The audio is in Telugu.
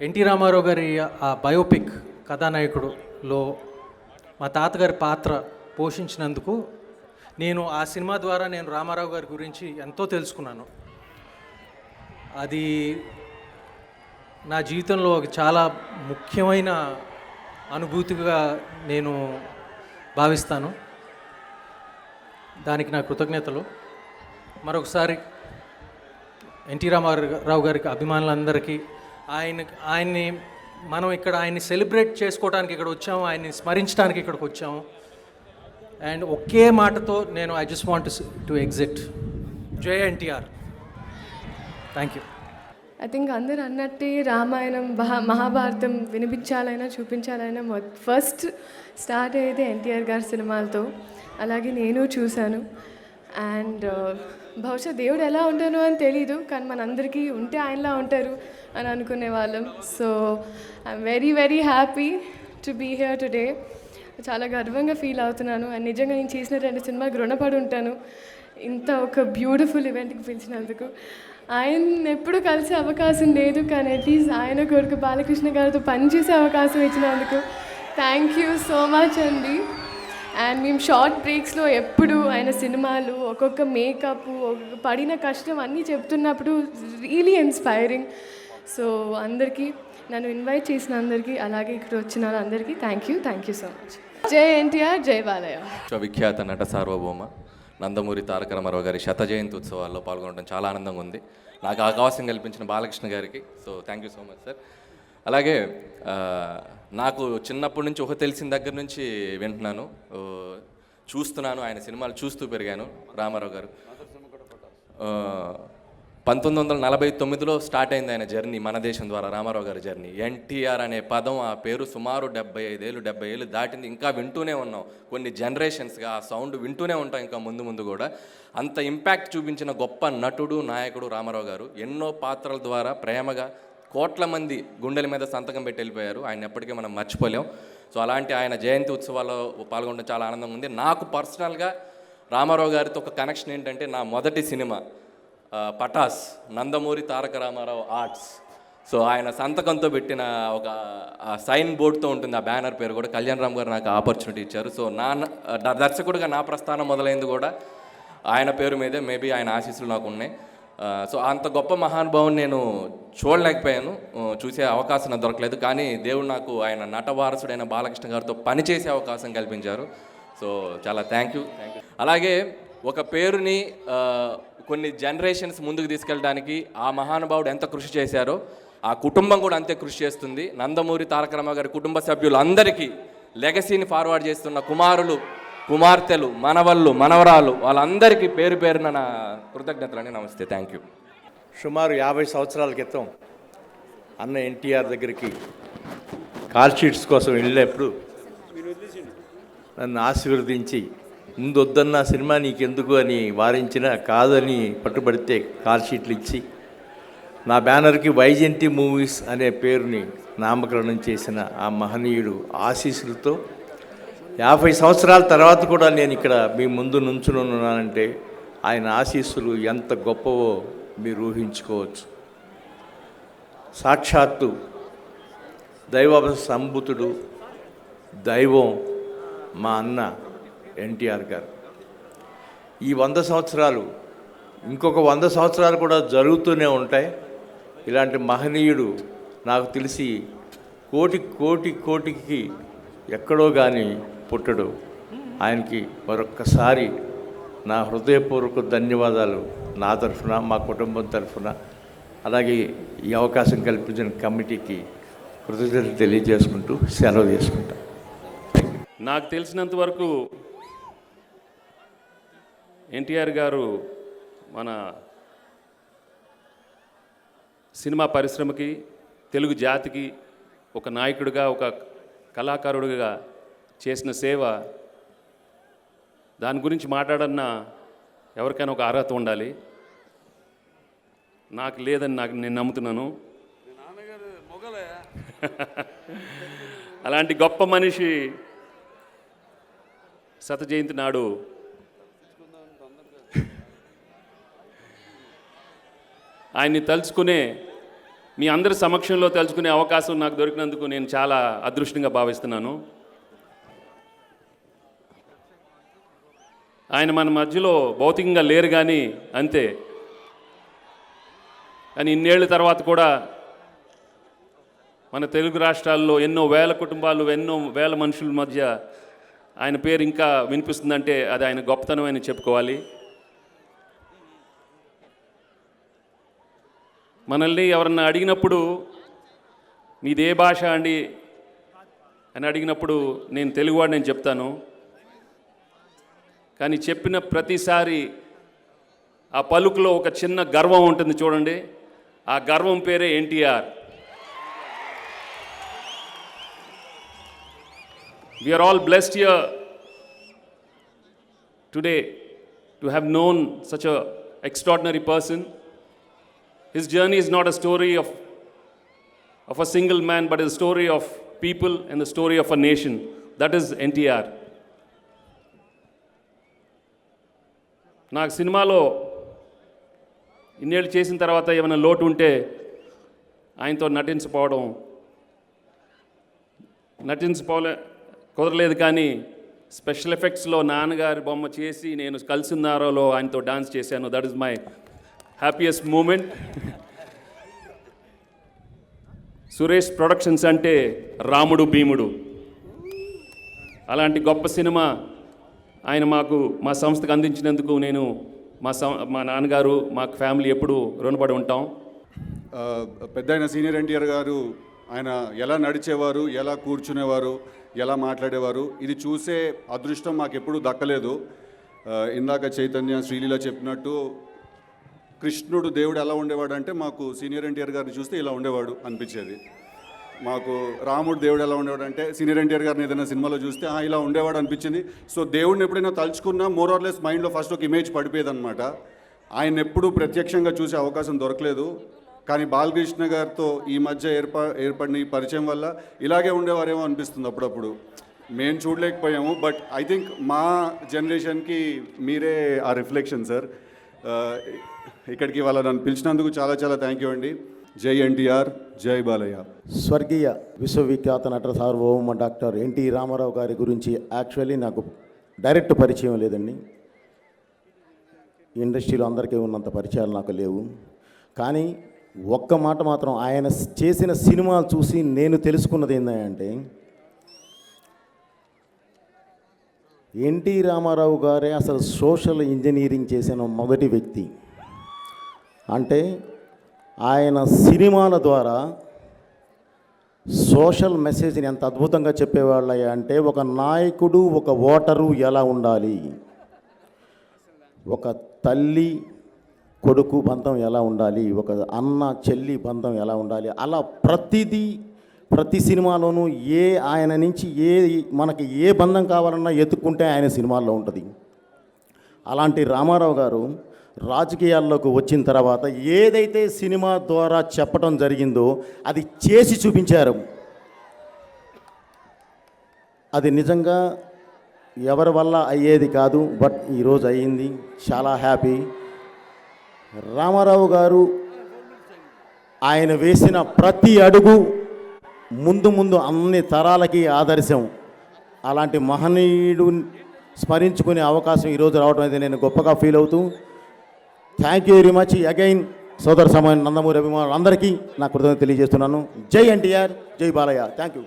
ఎన్టీ రామారావు గారి ఆ బయోపిక్ కథానాయకుడులో మా తాతగారి పాత్ర పోషించినందుకు నేను ఆ సినిమా ద్వారా నేను రామారావు గారి గురించి ఎంతో తెలుసుకున్నాను. అది నా జీవితంలో ఒక చాలా ముఖ్యమైన అనుభూతిగా నేను భావిస్తాను. దానికి నా కృతజ్ఞతలు. మరొకసారి ఎన్టీ రామారావు గారికి అభిమానులందరికీ ఆయన ఆయన్ని మనం ఇక్కడ ఆయన్ని సెలబ్రేట్ చేసుకోవడానికి ఇక్కడ వచ్చాము ఆయన్ని స్మరించడానికి ఇక్కడికి వచ్చాము. అండ్ ఒకే మాటతో నేను I just want to exit జై NTR. Thank you I think అందరు అన్నట్టే రామాయణం మహా మహాభారతం వినిపించాలైనా చూపించాలైనా ఫస్ట్ స్టార్ట్ అయితే ఎన్టీఆర్ గారి సినిమాలతో. అలాగే నేను చూశాను. అండ్ uh, బహుశా దేవుడు ఎలా ఉంటాను అని తెలీదు కానీ మనందరికీ ఉంటే ఆయనలా ఉంటారు అని అనుకునే వాళ్ళం. So I'm very very happy to be here today చాలా గర్వంగా ఫీల్ అవుతున్నాను. అండ్ నిజంగా నేను చేసిన రెండు సినిమాకి రుణపడి ఉంటాను. ఇంత ఒక బ్యూటిఫుల్ ఈవెంట్కి పిలిచినందుకు. ఆయన ఎప్పుడు కలిసే అవకాశం లేదు కానీ అట్లీస్ట్ ఆయన కొడుకు బాలకృష్ణ గారితో పనిచేసే అవకాశం ఇచ్చినందుకు. థ్యాంక్ యూ సో మచ్ అండి అండ్ మేము షార్ట్ బ్రేక్స్లో ఎప్పుడు ఆయన సినిమాలు ఒక్కొక్క మేకప్ ఒక్కొక్క పడిన కష్టం అన్నీ చెప్తున్నప్పుడు రియలీ ఇన్స్పైరింగ్ సో అందరికీ నన్ను ఇన్వైట్ చేసిన అందరికీ అలాగే ఇక్కడ వచ్చిన అందరికీ thank you thank you so much జై ఎన్టీఆర్ జై బాలయ్య. విఖ్యాత నట సార్వభౌమ నందమూరి తారక రామారావు గారి శత జయంతి ఉత్సవాల్లో పాల్గొనడం చాలా ఆనందంగా ఉంది. నాకు అవకాశం కల్పించిన బాలకృష్ణ గారికి so thank you so much sir అలాగే నాకు చిన్నప్పటి నుంచి ఒక తెలిసిన దగ్గర నుంచి వింటున్నాను. చూస్తున్నాను ఆయన సినిమాలు చూస్తూ పెరిగాను రామారావు గారు. పంతొమ్మిది వందల నలభై తొమ్మిదిలో స్టార్ట్ అయింది ఆయన జర్నీ మన దేశం ద్వారా రామారావు గారి జర్నీ. ఎన్టీఆర్ అనే పదం ఆ పేరు సుమారు డెబ్బై ఐదేళ్ళు డెబ్బై ఏళ్ళు దాటింది. ఇంకా వింటూనే ఉన్నాం. కొన్ని జనరేషన్స్గా ఆ సౌండ్ వింటూనే ఉంటాం ఇంకా ముందు ముందు కూడా. అంత ఇంపాక్ట్ చూపించిన గొప్ప నటుడు నాయకుడు రామారావు గారు. ఎన్నో పాత్రల ద్వారా ప్రేమగా కోట్ల మంది గుండెల మీద సంతకం పెట్టి వెళ్ళిపోయారు. ఆయన ఎప్పటికీ మనం మర్చిపోలేం. సో అలాంటి ఆయన జయంతి ఉత్సవాల్లో పాల్గొనడం చాలా ఆనందంగా ఉంది. నాకు పర్సనల్గా రామారావు గారితో ఒక కనెక్షన్ ఏంటంటే నా మొదటి సినిమా పటాస్ నందమూరి తారక రామారావు ఆర్ట్స్. సో ఆయన సంతకంతో పెట్టిన ఒక సైన్ బోర్డ్తో ఉంటుంది ఆ బ్యానర్ పేరు కూడా. కళ్యాణ్ రామ్ గారు నాకు ఆపర్చునిటీ ఇచ్చారు. సో నా దర్శకుడిగా నా ప్రస్థానం మొదలైంది కూడా ఆయన పేరు మీదే. మేబీ ఆయన ఆశీస్సులు నాకు ఉన్నాయి. సో అంత గొప్ప మహానుభావుని నేను చూడలేకపోయాను. చూసే అవకాశం దొరకలేదు. కానీ దేవుడు నాకు ఆయన నటవారసుడైన బాలకృష్ణ గారితో పనిచేసే అవకాశం కల్పించారు. సో చాలా థ్యాంక్ యూ థ్యాంక్ యూ అలాగే ఒక పేరుని కొన్ని జనరేషన్స్ ముందుకు తీసుకెళ్ళడానికి ఆ మహానుభావుడు ఎంత కృషి చేశారో ఆ కుటుంబం కూడా అంతే కృషి చేస్తుంది. నందమూరి తారక రామారావు గారి కుటుంబ సభ్యులందరికీ లెగసీని ఫార్వర్డ్ చేస్తున్న కుమారులు కుమార్తెలు మనవళ్ళు మనవరాలు వాళ్ళందరికీ పేరు పేరున నా కృతజ్ఞతలని నమస్తే. థ్యాంక్ యూ సుమారు యాభై సంవత్సరాల క్రితం అన్న ఎన్టీఆర్ దగ్గరికి కాల్ షీట్స్ కోసం వెళ్ళినప్పుడు నన్ను ఆశీర్వదించి ముందు వద్దన్న సినిమా నీకెందుకు అని వారించిన కాదని పట్టుబడితే కాల్ షీట్లు ఇచ్చి నా బ్యానర్కి వైజయంతి మూవీస్ అనే పేరుని నామకరణం చేసిన ఆ మహనీయుడు ఆశీస్సులతో యాభై సంవత్సరాల తర్వాత కూడా నేను ఇక్కడ మీ ముందు నుంచుని ఉన్నానంటే ఆయన ఆశీస్సులు ఎంత గొప్పవో మీరు ఊహించుకోవచ్చు. సాక్షాత్తు దైవ సంభూతుడు దైవం మా అన్న ఎన్టీఆర్ గారు. ఈ వంద సంవత్సరాలు ఇంకొక వంద సంవత్సరాలు కూడా జరుగుతూనే ఉంటాయి. ఇలాంటి మహనీయుడు నాకు తెలిసి కోటి కోటి కోటికి ఎక్కడో కానీ పుట్టడు. ఆయనకి మరొక్కసారి నా హృదయపూర్వక ధన్యవాదాలు నా తరఫున మా కుటుంబం తరఫున. అలాగే ఈ అవకాశం కల్పించిన కమిటీకి కృతజ్ఞతలు తెలియజేసుకుంటూ సెలవు తీసుకుంటాను నాకు తెలిసినంత వరకు ఎన్టీఆర్ గారు మన సినిమా పరిశ్రమకి తెలుగు జాతికి ఒక నాయకుడిగా ఒక కళాకారుడిగా చేసిన సేవ దాని గురించి మాట్లాడన్న ఎవరికైనా ఒక అర్హత ఉండాలి. నాకు లేదని నాకు నేను నమ్ముతున్నాను. అలాంటి గొప్ప మనిషి శత జయంతి నాడు ఆయన్ని తలుచుకునే మీ అందరి సమక్షంలో తలుచుకునే అవకాశం నాకు దొరికినందుకు నేను చాలా అదృష్టంగా భావిస్తున్నాను. ఆయన మన మధ్యలో భౌతికంగా లేరు కానీ అంతే. కానీ ఇన్నేళ్ళ తర్వాత కూడా మన తెలుగు రాష్ట్రాల్లో ఎన్నో వేల కుటుంబాలు ఎన్నో వేల మనుషుల మధ్య ఆయన పేరు ఇంకా వినిపిస్తుందంటే అది ఆయన గొప్పతనం అని చెప్పుకోవాలి. మనల్ని ఎవరన్నా అడిగినప్పుడు మీదే భాష అండి అని అడిగినప్పుడు నేను తెలుగువాడు నేను చెప్తాను. కానీ చెప్పిన ప్రతిసారి ఆ పలుకులో ఒక చిన్న గర్వం ఉంటుంది చూడండి ఆ గర్వం పేరే NTR We are all blessed here today to have known such a extraordinary person. His journey is not a story of, of a single man, but a story of people and the story of a nation. That is నాకు సినిమాలో ఇన్నేళ్ళు చేసిన తర్వాత ఏమైనా లోటు ఉంటే ఆయనతో నటించకపోవడం నటించపోలే కుదరలేదు కానీ స్పెషల్ ఎఫెక్ట్స్లో నాన్నగారి బొమ్మ చేసి నేను కలిసిన్నారోలో ఆయనతో డాన్స్ చేశాను. That is my happiest moment Suresh productions అంటే రాముడు భీముడు. అలాంటి గొప్ప సినిమా ఆయన మాకు మా సంస్థకు అందించినందుకు నేను మా సం మా నాన్నగారు మా ఫ్యామిలీ ఎప్పుడూ రుణపడి ఉంటాం. పెద్ద ఆయన సీనియర్ ఎన్టీఆర్ గారు ఆయన ఎలా నడిచేవారు ఎలా కూర్చునేవారు ఎలా మాట్లాడేవారు ఇది చూసే అదృష్టం మాకు ఎప్పుడూ దక్కలేదు. ఇందాక చైతన్య శ్రీలీల చెప్పినట్టు కృష్ణుడు దేవుడు ఎలా ఉండేవాడు అంటే మాకు సీనియర్ ఎన్టీఆర్ గారిని చూస్తే ఇలా ఉండేవాడు అనిపించేది. మాకు రాముడు దేవుడు ఎలా ఉండేవాడు అంటే సీనియర్ ఎన్టీఆర్ గారిని ఏదైనా సినిమాలో చూస్తే ఇలా ఉండేవాడు అనిపించింది. సో దేవుడిని ఎప్పుడైనా తలుచుకున్నా మోర్ ఆర్ లెస్ మైండ్లో ఫస్ట్ ఒక ఇమేజ్ పడిపోయేదన్నమాట. ఆయన ఎప్పుడూ ప్రత్యక్షంగా చూసే అవకాశం దొరకలేదు. కానీ బాలకృష్ణ గారితో ఈ మధ్య ఏర్పా ఏర్పడిన ఈ పరిచయం వల్ల ఇలాగే ఉండేవారేమో అనిపిస్తుంది అప్పుడప్పుడు. మేము చూడలేకపోయాము బట్ ఐ థింక్ మా జనరేషన్కి మీరే ఆ రిఫ్లెక్షన్ సార్ ఇక్కడికి వాళ్ళ నన్ను పిలిచినందుకు చాలా చాలా థ్యాంక్ యూ అండి. జై ఎన్టీఆర్ జై బాలయ్య. స్వర్గీయ విశ్వవిఖ్యాత నట సార్వభౌమ డాక్టర్ ఎన్టీ రామారావు గారి గురించి యాక్చువల్లీ నాకు డైరెక్ట్ పరిచయం లేదండి. ఇండస్ట్రీలో అందరికీ ఉన్నంత పరిచయాలు నాకు లేవు. కానీ ఒక్క మాట మాత్రం ఆయన చేసిన సినిమాలు చూసి నేను తెలుసుకున్నది ఏంటంటే ఎన్టీ రామారావు గారే అసలు సోషల్ ఇంజనీరింగ్ చేసిన మొదటి వ్యక్తి. అంటే ఆయన సినిమాల ద్వారా సోషల్ మెసేజ్ని ఎంత అద్భుతంగా చెప్పేవాళ్ళయ్యా అంటే ఒక నాయకుడు ఒక ఓటరు ఎలా ఉండాలి? ఒక తల్లి కొడుకు బంధం ఎలా ఉండాలి? ఒక అన్న చెల్లి బంధం ఎలా ఉండాలి? అలా ప్రతిదీ ప్రతి సినిమాలోనూ ఏ ఆయన నుంచి ఏ మనకి ఏ బంధం కావాలన్నా ఎత్తుక్కుంటే ఆయన సినిమాల్లో ఉంటుంది. అలాంటి రామారావు గారు రాజకీయాల్లోకి వచ్చిన తర్వాత ఏదైతే సినిమా ద్వారా చెప్పడం జరిగిందో అది చేసి చూపించారు. అది నిజంగా ఎవరి వల్ల అయ్యేది కాదు బట్ ఈరోజు అయ్యింది. చాలా హ్యాపీ. రామారావు గారు ఆయన వేసిన ప్రతి అడుగు ముందు ముందు అన్ని తరాలకి ఆదర్శం. అలాంటి మహనీయుడు స్మరించుకునే అవకాశం ఈరోజు రావడం అయితే నేను గొప్పగా ఫీల్ అవుతూ thank you very much again సోదర సమయం నందమూరి అభిమానులు అందరికీ నా కృతజ్ఞత తెలియజేస్తున్నాను. జై ఎన్టీఆర్ జై బాలయ్య. Thank you